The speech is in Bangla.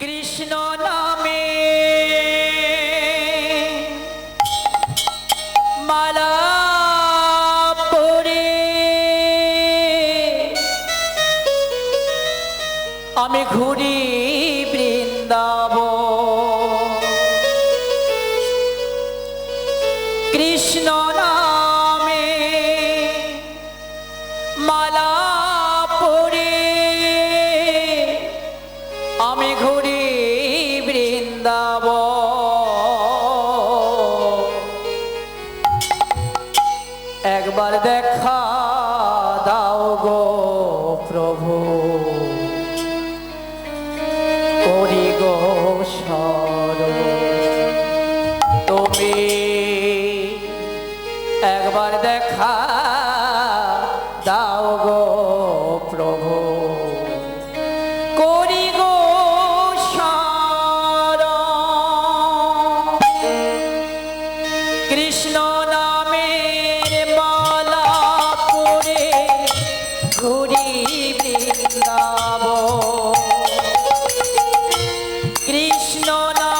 কৃষ্ণ নামে। মালা আমি ঘুরি বৃন্দাব কৃষ্ণ নাম দাও গো প্রভু। করি গো কৃষ্ণ নামের মালা পরে ঘুরি বৃন্দাব কৃষ্ণ নাম